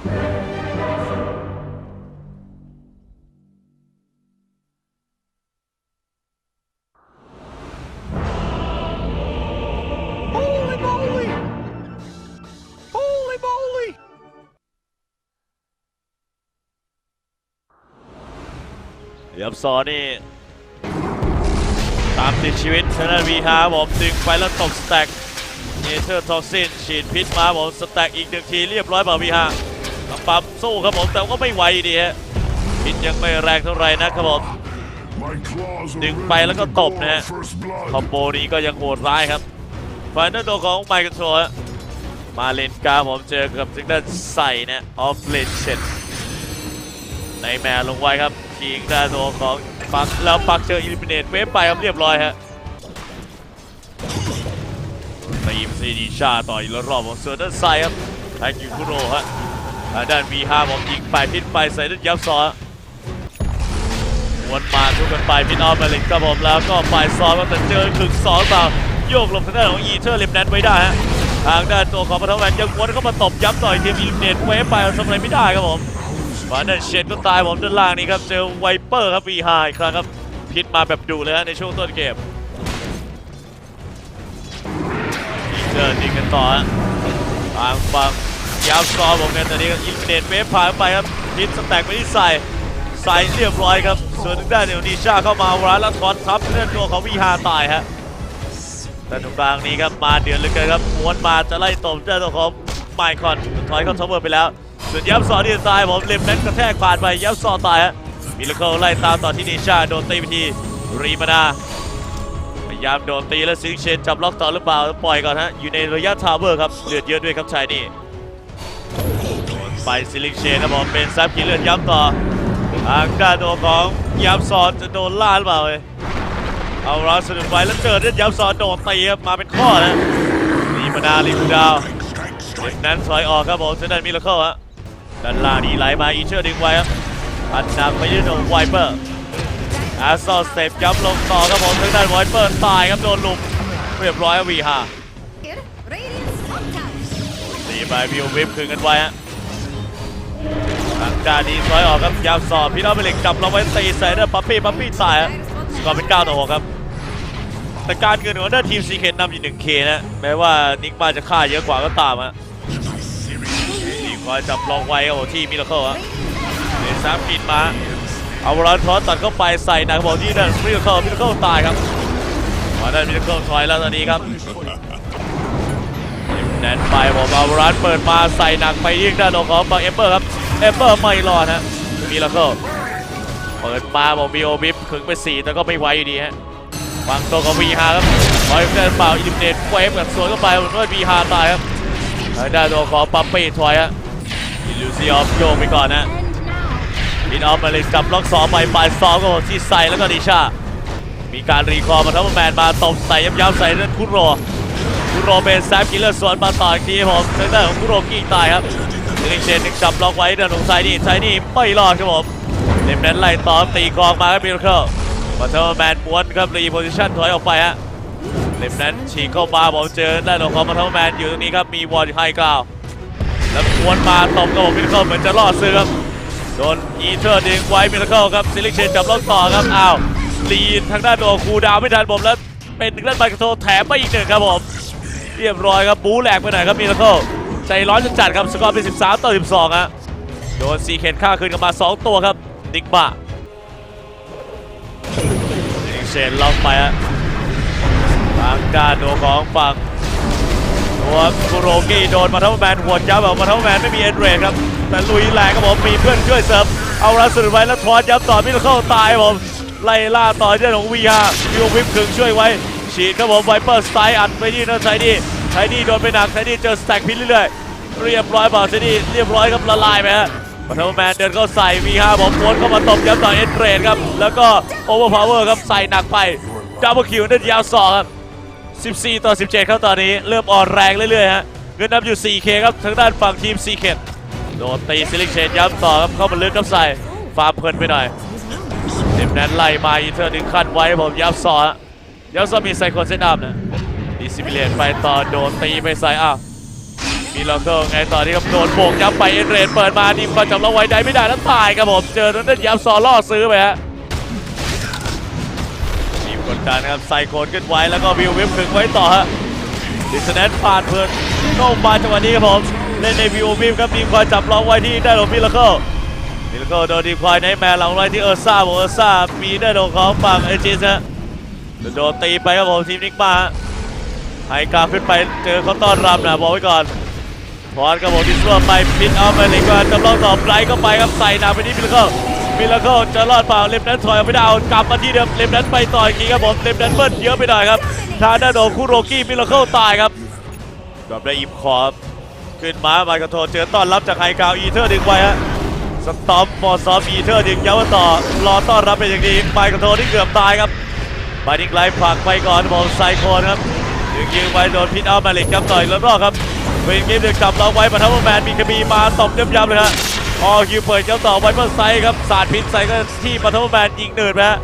เดี๋ยวซอนี่ ตามติดชีวิตชนะวีฮาผมดึงไปแล้วตกสแต็กเนเธอร์ทอกซินฉีดพิษมาผมสแต็กอีกหนึ่งทีเรียบร้อยเปล่าวีฮา ปั๊มสู้ครับผมแต่ก็ไม่ไหวดีฮะพิษยังไม่แรงเท่าไหร่นะครับผมดึงไปแล้วก็ตบนะฮะคอมโบนี้ก็ยังโหดร้ายครับไฟนอลตัวของไมค์คอนโทรลมาเลนกาผมเจอกับซิงเกิลใส่นะออฟเลนเชนในแมนลงไว้ครับทิ้งด้านตัวของปักแล้วปักเจออิลิมิเนตเวฟไปครับเรียบร้อยฮะทีมซีดีชาต่อยแล้วรอบของเซอร์เดนไซครับแทงยูคุโรฮะ ทางด้าน V5 ผมยิงไปพิษไปใส่ด้านยับซ้อฮะวนมาทุกกันไปพิษออฟมาเลนครับผมแล้วก็ฝ่ายซ้อมก็แต่เจอถึงสองต่อโยกลงทางด้านของอีเทอร์เลมแนนไว้ได้ฮะทางด้านตัวของปฐมแมนยังวนเข้ามาตบย้ำต่อยทีมอิลเนตเวฟไปทำอะไรไม่ได้ครับผมฟานเดนเชนก็ตายผมด้านล่างนี้ครับเจอไวเปอร์ครับ V5 อีกครั้งครับพิษมาแบบดุเลยฮะในช่วงต้นเกมอีกเดินดีกันต่อฮะทางฝั่ง ยาวซอผมกันตอนนี้ก็อินเนตเวฟผ่านไปครับพิษสแต็กไปที่ใส่ใส่เรียบร้อยครับ ส่วนทางด้านเดยวนีชาเข้ามาวร้านแล้วทอนทับเลือดตัวของ V5 ตายฮะแต่ตรงกลางนี้ครับมาเดือดเหลือเกินครับม้วนมาจะไล่ตบเจ้าตัวของไมคอนถอยเข้าทอเวอร์ไปแล้ว ส่วนยับซอที่ตายผมเล็มนั้นกระแทกผ่านไปยับซอตายฮะมิลเคิลไล่ตามต่อที่นิชาโดนตีไปทีรีมานาพยายามโดนตีแล้วซิงเชนจับล็อกต่อหรือเปล่าปล่อยก่อนฮะอยู่ในระยะทาวเวอร์ครับเลือดเยอะด้วยครับชายนี่ ไปซิลิงเชนครับผมเป็นซับกินเลือดย้ำต่อทางด้านตัวของยับซอจะโดนล่าหรือเปล่าเว้ยเอาเราสนุกไปแล้วเจอเลือดยับซอโดนตีครับมาเป็นข้อนะรีมานารีบูดาวเด็กนั้นถอยออกครับผมเซนดันมิลเคิลฮะด้านล่างนี่ไหลมาอีเชอร์ดึงไว้ครับอัดหนักไปที่โดนไวเปอร์อาร์ซอลสเต็ปย้ำลงต่อครับผมทางด้านไวเปอร์ตายครับโดนลุมเรียบร้อยวีฮา Radiance Hot Touch. ตีไปพิววิปคืนกันไว้ฮะ ทางด้านนี้ถอยออกครับยาวสอบพี่น้องเปเหล็กจับเราไว้ตีใส่ด้านปั๊ปปี้ปั๊ปปี้ตายสกอร์เป็น9ต่อ6ครับแต่การเงินของด้านทีมซีเคนนำอยู่ 1K นะแม้ว่านิกมาจะฆ่าเยอะกว่าก็ตามฮะนี่คอยจับลองไว้ครับที่มิลเคิลฮะเดซามกินมาเอาวอลทอสตัดเข้าไปใส่หนักบอกที่เนั่นมิลเคิลมิลเคิลตายครับมาได้มิลเคิลถอยแล้วตอนนี้ครับ แนนไปบอกเอาวอลเปิดมาใส่หนักไปยิ่งด้านของบังเอเบอร์ครับเอเบอร์ไม่รอดฮะมิลเคิลเปิดมาบอกมีโอบิฟขึงไปสี่แต่ก็ไม่ไหวอยู่ดีฮะวางตัวของวีฮาครับบอยเดินเปล่าอิลิมเนตเวฟกับสวนเข้าไปเหมือนว่าวีฮาตายครับทางด้านตัวของปั๊มปี้ถอยฮะอิลูซิออฟโยกไปก่อนนะลินออฟมาเลยจับล็อกสองไปปลายสองก็ที่ใส่แล้วก็ดิชามีการรีคอร์มาทั้งแมนมาตบใส่ย้ำๆใส่เรื่องคุโรคุ โรเป็นแซฟกิลเลอร์สวนมาต่ออีกทีผมทางด้านของคุโรกิ้ตายครับลิงเชนนึงจับล็อกไว้เด้านของไซนี่ไซนี่ไม่รอดครับผมเลมนั้นไล่ต่อตีกองมาครับมิลเคิลมาทั้งแมนม้วนครับรีโพซิชั่นถอยออกไปฮะเลมนั้นฉีกเข้ามาผมเจอด้านของมาทั้งแมนอยู่ตรงนี้ครับมีวอลไฮกราวแล้วม้วนมาตบกับมมิลเคิลเหมือนจะล่อซื้อครับโดนอีเทอร์ดึงไว้มิลเคิลครับซิลิเชนจับล็อกต่อครับอ้าวลีนทางด้านตัวคูดาวไม่ทันผมแล้วเป็นถึงด้านไมค์โทแถมไปอีกหนึ่งครับผม เรียบร้อยครับบูแหลกไปหน่อยครับมิลเคิลใจร้อนจัดครับสกอร์เป็น 13 ต่อ 12ฮะโดนซีเคนฆ่าคืนกันมา 2 ตัวครับนิกบ้าซิลิเชนล็อกไปฮะทางด้านตัวของฝั่งตัวกุโรกีโดนมาเท่าแมนหัวยับแบบมาเท่าแมนไม่มีเอ็นเรนครับ แต่ลุยแรงครับผมมีเพื่อนช่วยเสริมเอาละสุดไว้แล้วทอนยับต่อมิลเข้าตายผมไล่ล่าต่อที่ด้าของวีฮาวิววิปขึงช่วยไว้ ฉีดครับผมไวเปอร์สไตล์อัดไปที่นั่นไซดี้ไซดี้โดนไปหนักไซดี้เจอสแต็กพิษเรื่อยๆเรียบร้อยเปล่าไซดี้เรียบร้อยครับละลายไปฮะมาเท่าแมนเดินเข้าใส่วีฮาผมวนเข้ามาตบยับต่อเอ็นเรนครับแล้วก็โอเวอร์พาวเวอร์ครับใส่หนักไปดับเบิลคิวนั่นยาวสองครับ14 ต่อ 17 ครับตอนนี้เริ่มอ่อนแรงเรื่อยๆฮะเงินนำอยู่ 4K ครับทางด้านฝั่งทีม c ีเคโดนตีซิลิเชนย้ำต่อครับเข้ามาลึกครับใส่ฟาร์มเพลินไปหน่อยเต็มนั้นไล่มาอีเทอร์ดึงขั้นไว้ผมย้ำซอฮะ ย้ำซมีไซโคเซนอัพนะดิซิมิเลนไปต่อโดนตีไปใส่อ้าวมีลอเคิลไงต่อที่ครับโดนโบกยับไปเอ็นเรนเปิดมาดีมคอยจับเราไว้ได้ไม่ได้แล้วตายครับผมเจอนั้นได้ยับซอล่อซื้อไปฮะทีมกดดันครับใส่โคนขึ้นไว้แล้วก็วิววิปขึงไว้ต่อฮะดิสแนนผ่านเพื่อนเข้ามาจังหวะนี้ครับผมเล่นในวิววิปครับดีมคอยจับเราไว้ที่ได้หลบมิลเคิลมิลเคิลโดนดีมคอยในแมนหลังไว้ที่เออร์ซ่าบอกเออร์ซ่ามีได้โดนของฝั่งเอจิสฮะ โดนตีไปครับผมทีมนิกมาไฮกราฟขึ้นไปเจอเขาต้อนรับนะบอกไว้ก่อนพอดกระบอกดิสโลไปพินเอาไปเลยก่อนจำลองต่อไบรก็ไปครับใส่หนาไปที่มิลเคิลมิลเคิลจะรอดเปล่าเล็มนั้นถอยไม่ได้เอากลับมาที่เดิมเล็มนั้นไปต่ออีกทีครับผมเล็มนั้นเบิ้ลเยอะไปหน่อยครับทางด้านโดนคุโรกิมิลเคิลตายครับกลับได้อิมคอร์ขึ้นมาไมค์กระโทเจอต้อนรับจากไฮกาวอีเทอร์ดึงไว้ฮะสตอมมอซอฟอีเทอร์ดึงย้ำต่อรอต้อนรับเป็นอย่างดีไมค์กระโทที่เกือบตายครับ บาดิกไลฟ์ผลักไปก่อนบอกไซโคนครับยิงยิงไปโดนพิทเอามาเล็กครับต่อยแล้วรอบครับเป็นเกมเดือดจับเราไว้มาทั้งแมนมีคบีมาตบย้ำๆเลยฮะออคิวเปิดเจ้าต่อไว้เพื่อไซครับสาดพิษใส่ก็ที่มาทั้งแมนยิงเนิร์ดไปฮะ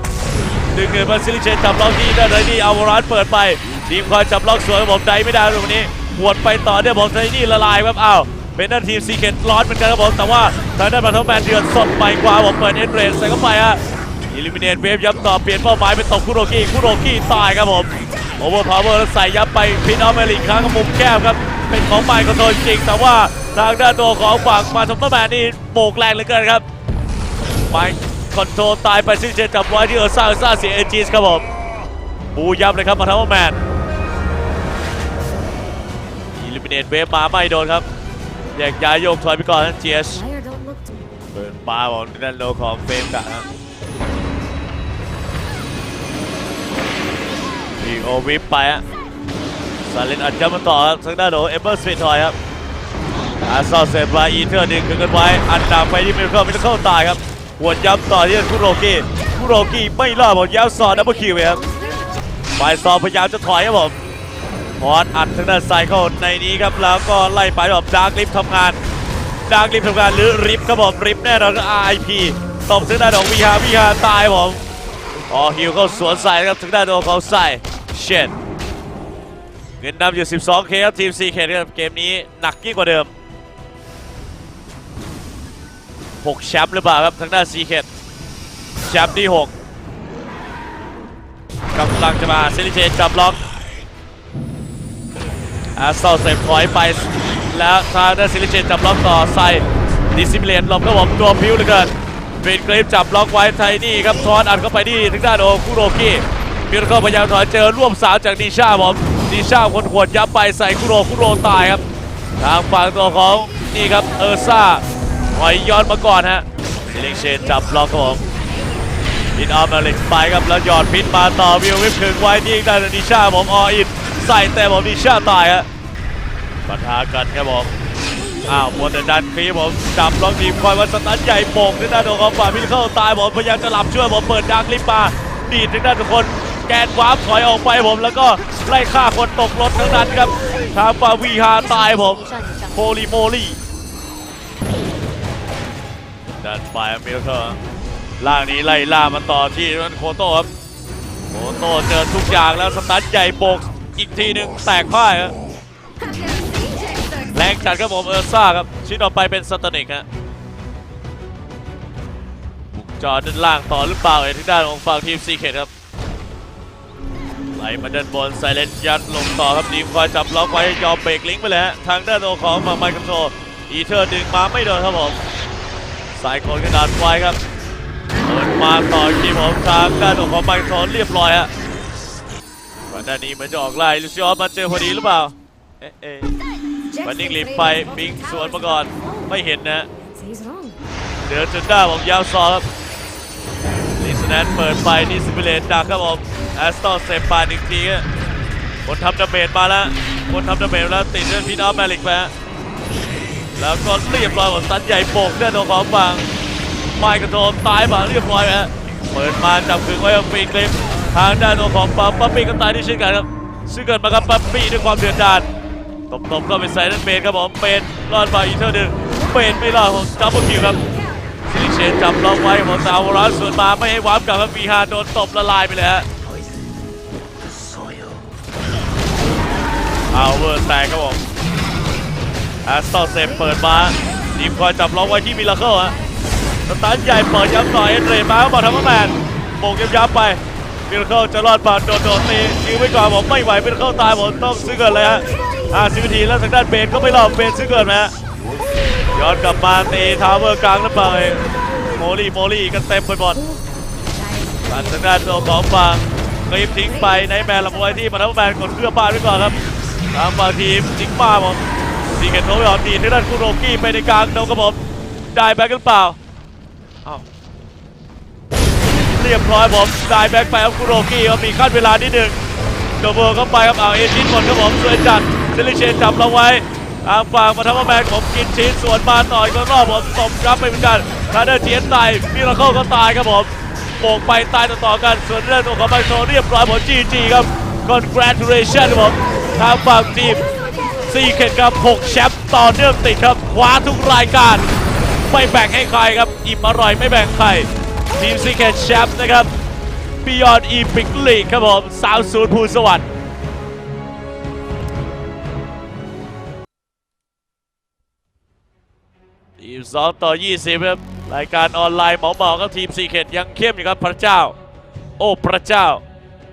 ดึงเนิร์ดมาซิลิเชนจับล็อกที่ได้เลยนี่เอาวรานเปิดไปทีมคอยจับล็อกสวยบผมได้ไม่ได้ตรงนี้หวดไปต่อเนี่ยผมไทนี่ละลายครับอ้าวเป็นด้านทีมซีเกตร้อนเหมือนกันครับผมแต่ว่าทางด้านมาทั้งแมนเดือดสดไปกว่าผมเปิดเอ็นเรนใส่เข้าไปฮะ อิลิมิเนตเวฟย้ำต่อเปลี่ยนเป้าหมายเป็นตบคุโรกิคุโรกิตายครับผมโอเวอร์พาวเวอร์แล้วใส่ยับไปพินออเมริกครั้งกับมุมแก้มครับเป็นของไมค์คอนโทรลจริง แต่ว่าทางด้านตัวของฝั่งมาทอมเปอร์แมนนี่โบกแรงเหลือเกินครับไมค์คอนโทรลตายไปซิลิเชนจับไว้ที่เออร์ซ่าเออร์ซ่าเสียเอจีสครับผมบูยับเลยครับมาทอมเปอร์แมนอิลิมิเนตเวฟมาไม่โดนครับแยกย้ายโยกถอยไปก่อนนะเจียส Fire don't look too เปิดปลาของด้านโลของเฟรมกะนะ มีโอวิปไปฮะซาเลนอัดจับมาต่อครับทางด้านโดเอเบอร์สเปทอยครับอาซอเซฟลาอีเทอร์ดึงขึ้นกันไว้อันดับไปที่มิลเคิลมิลเคิลตายครับหัวย้ำต่อที่คุโรกิคุโรกิไม่รอดบอกย้ำซอนดับเบิลคิวไปครับไฟซอพยายามจะถอยครับผมพอดอัดทางด้านซ้ายเข้าในนี้ครับแล้วก็ไล่ไปแบบดาร์กลิฟทำงานดาร์กลิฟทำงานหรือริฟครับผมริฟแน่นอนก็ RIP ตบถึงด้านของวีฮาวีฮาตายผมอ๋อฮิวเข้าสวนใส่ครับถึงด้านของใส่ เชนเงินนำอยู่ 12K ครับทีม 4K ครับเกมนี้หนักยิ่งกว่าเดิม 6 แชมป์หรือเปล่าครับทางด้าน 4K แชมป์ที่ 6กำลังจะมาเซนิเชนจับล็อกอาร์เซลเซฟถอยไป แล้วทางด้านซิลิเชนจับล็อกต่อใส่ดิซิมิเลนหลบครับผมตัวพิ้วเหลือเกินเป็นเกรฟจับล็อกไว้ไทนี่ครับทอนอัดเข้าไปที่ถึงด้านโอคุโรกิ มิราเคิลพยายามถอยเจอร่วมสาวจากนิชาผมนิชาคนขวดยับไปใส่คุโรคุโรตายครับ ทางฝั่งตัวของนี่ครับเออร์ซ่าถอยย้อนมาก่อนฮะซิลิเชนจับล็อกครับผมพินออมมาเล็กไปครับแล้วหยอดพิษมาต่อวิววิปถึงไว้ที่ด้านนิชาผมออินใส่แต่ผมนิชาตายฮะปะทะกันครับผมอ้าวมัวแต่ดันคลีผมจับล็อกทีมคอยวันสตันใหญ่โป่งที่ด้านของฝ่ายมิลเข้าตายผมพยายามจะหลับช่วยผมเปิดดังลิฟต์มาดีดถึงด้านทุกคน แกนวาร์ปถอยออกไปผมแล้วก็ไล่ฆ่าคนตกรถทั้งนั้นครับทางฝ่าวีฮาตายผมโฮลีโมลี่ดันไปมิลเข้าล่างนี้ไล่ล่ามาต่อที่นันโคโต้ครับโคโต้เจอทุกอย่างแล้วสตันใหญ่โบกอีกทีหนึ่งแตกพ่ายครับแรงจัดครับผมเออร์ซ่าครับชิ้นต่อไปเป็นสตานิกฮะบุกจอด้านล่างต่อหรือเปล่าเอที่ด้านของฝั่งทีมซีเคทครับ ลมาด้านบนไซเลนยัดลงต่อครับดีมคอยจับล็อกไว้ยอมเบรกลิงก์ไปเลยฮะทางด้านของมาไมค์คอนโทรอีเทอร์ดึงมาไม่โดนครับผมสายโคนกระดานไฟครับเปิดมาต่อทีมของทางด้านของไมค์คอนโทรเรียบร้อยฮะก่อนหน้านี้เหมันจะออกไล่ลูซิออสมาเจอพอดีหรือเปล่าเอ๊ะเอ๊ะวันนิ่งหลีบไปบิงสวนมาก่อนไม่เห็นนะ He's wrong. เดือดจนได้ผมยาวซอครับลิส แนนเปิดไปนี่ซิมิเลนดักครับผมแอสตันเซฟปานอีกทีครับนทำดาเมจมาแล้วคนทำดาเมจมาแล้วติดเรื่องพีทอฟแมริกไปแล้วก็เรียบร้อยหมดสันใหญ่โป่งเลือดของฝั่งไมค์กระโดนตายมาเรียบร้อยไปฮะเปิดมาจับขึงไว้กับปีนคลิปทางด้านของปั๊มปั๊มปี้ก็ตายที่เช่นกันครับซึ่งเกิดมากับปั๊มปี้ด้วยความเดือดดาลตบๆก็เป็นไซเลนเมนครับผมเป็นรอดไปอีกเท่าหนึ่งเป็นไม่รอดผมจับเบิลคิวครับ เชนจับล็อกไว้ผมสาวร้อนสวนมาไม่ให้วาร์ปกับฟีฮาโดนตบละลายไปเลยฮะเอาเวอร์แตกครับผมแอสตัลเซฟเปิดมาทีมคอยจับล็อกไว้ที่มิลาเคิลฮะสตาร์ทใหญ่เปิดย้ำต่อยเอ็นเรย์มาบอกทำแมนโบกย้ำๆไปมิลาเคิลจะรอดผ่านโดนโดนตียื้อไว้ก่อนผมไม่ไหวมิลาเคิลตายผมต้องซื้อเกินเลยฮะอ่าสิบนาทีแล้วทางด้านเบนก็ไม่รอดเบนซื้อเกินไหมฮะย้อนกลับมาตีทาวเวอร์กลางแล้วไป โมลี่โมลี่กันเต็มไปหมดตัดทางด้านตัวของฝั่งคลิปทิ้งไปในแมนลำไว้ที่มาทัพแมนกดเครื่องบ้านไว้ก่อนครับทางฝั่งทีมจิงป้าผมดีเกตโทไปออกดีทางด้านคุโรกี้ไปในกลางโดนครับผมได้แบ็กหรือเปล่าอ้าวเรียบร้อยผมได้แบ็กไปครับคุโรกี้ครับมีขั้นเวลานิดหนึ่งโดเบอร์เข้าไปครับเอาเอชินหมดครับผมสวยจัดเซลิเชนจับเราไว้ ทางฝั่งมาทัพแมนผมกินชิ้นสวนมาต่อยก็รอบผมตบรับไปเหมือนกันทาเดอร์เทียนตายมิราเคิลก็ตายครับผมโบกไปตายต่อๆกันส่วนเรื่องของไบโซเรียบร้อยหมด GG ครับ congratulation ครับผมทางฝั่งทีมซีเคนครับ 6 แชมป์ต่อเนื่องติดครับคว้าทุกรายการ ไม่แบ่งให้ใครครับ อิ่มอร่อยไม่แบ่งใคร ทีมซีเคนแชมป์นะครับ Beyond Epic League ครับผมสาวศูนย์ภูสวัสดิ์ 22 ต่อ 20 ครับ รายการออนไลน์หมอหมอครับทีมซีเขตยังเข้มอยู่ครับพระเจ้า โอ้พระเจ้า